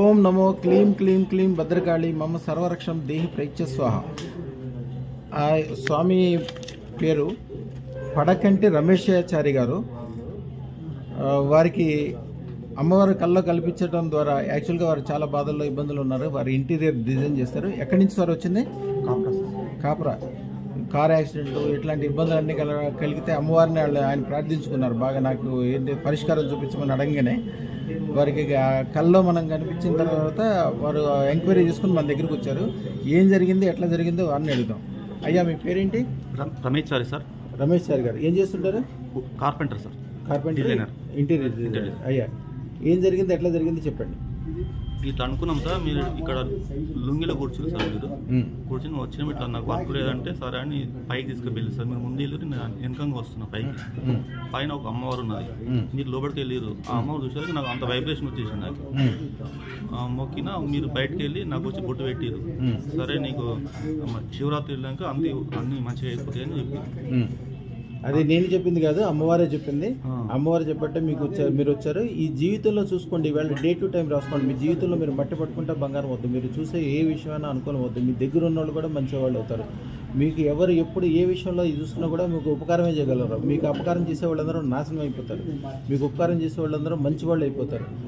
ఓం నమో క్లీం క్లీం క్లీం భద్రకాళి మమ సర్వరక్షం దేహి ప్రేక్ష స్వాహ. ఆ స్వామి పేరు పడకంటి రమేశాచారి గారు. వారికి అమ్మవారి కల్లో కల్పించడం ద్వారా యాక్చువల్గా వారు చాలా బాధల్లో ఇబ్బందులు ఉన్నారు. వారు ఇంటీరియర్ డిజైన్ చేస్తారు. ఎక్కడి నుంచి సార్ వచ్చింది? కాపురా. కార్ యాక్సిడెంట్ ఇట్లాంటి ఇబ్బందులన్నీ కల కలిగితే అమ్మవారిని వాళ్ళు ఆయన ప్రార్థించుకున్నారు. బాగా నాకు ఏంటి పరిష్కారం చూపించమని అడగగానే వారికి కల్లో మనం కనిపించిన తర్వాత వారు ఎంక్వైరీ చేసుకుని మన దగ్గరికి వచ్చారు. ఏం జరిగింది ఎట్లా జరిగిందో వారిని అడుగుదాం అయ్యా మీ పేరేంటి? రమేష్ చారి సార్. రమేష్ సార్ గారు. ఏం చేస్తుంటారు? Carpenter sir. కార్పెంటర్. ఇంటీరియర్. అయ్యా ఏం జరిగింది ఎట్లా జరిగింది చెప్పండి. ఇట్లా అనుకున్నాం సార్ మీరు ఇక్కడ లుంగిలో కూర్చుని సార్ మీరు. కూర్చొని వచ్చిన ఇట్లా నాకు వర్క్ లేదంటే సరే అని పైకి తీసుకెళ్ళి సార్. మీరు ముందు వెళ్ళి నేను వెనకంగా వస్తున్నా పైకి. పైన ఒక అమ్మవారు ఉన్నది. మీరు లోపలికి వెళ్ళారు ఆ అమ్మవారు చూసేసరికి నాకు అంత వైబ్రేషన్ వచ్చేసింది నాకు. మొక్కిన మీరు బయటకు వెళ్ళి నాకు వచ్చి బొట్టు పెట్టారు సరే నీకు శివరాత్రి వెళ్ళాక అన్ని అన్ని మంచిగా అయిపోతాయి అని చెప్పి. అది నేను చెప్పింది కాదు అమ్మవారే చెప్పింది. అమ్మవారు చెప్పట్టే మీకు వచ్చారు మీరు వచ్చారు. ఈ జీవితంలో చూసుకోండి ఇవాళ డే టు టైం రాసుకోండి. మీ జీవితంలో మీరు మట్టి పట్టుకుంటే బంగారం వద్దు. మీరు చూసే ఏ విషయమైనా అనుకోని వద్దు. మీ దగ్గర ఉన్న వాళ్ళు కూడా మంచి వాళ్ళు అవుతారు. మీకు ఎవరు ఎప్పుడు ఏ విషయంలో చూసుకున్నా కూడా మీకు ఉపకారమే చేయగలరు. మీకు అపకారం చేసే వాళ్ళందరూ నాశనం అయిపోతారు. మీకు ఉపకారం చేసే వాళ్ళందరూ మంచి వాళ్ళు అయిపోతారు.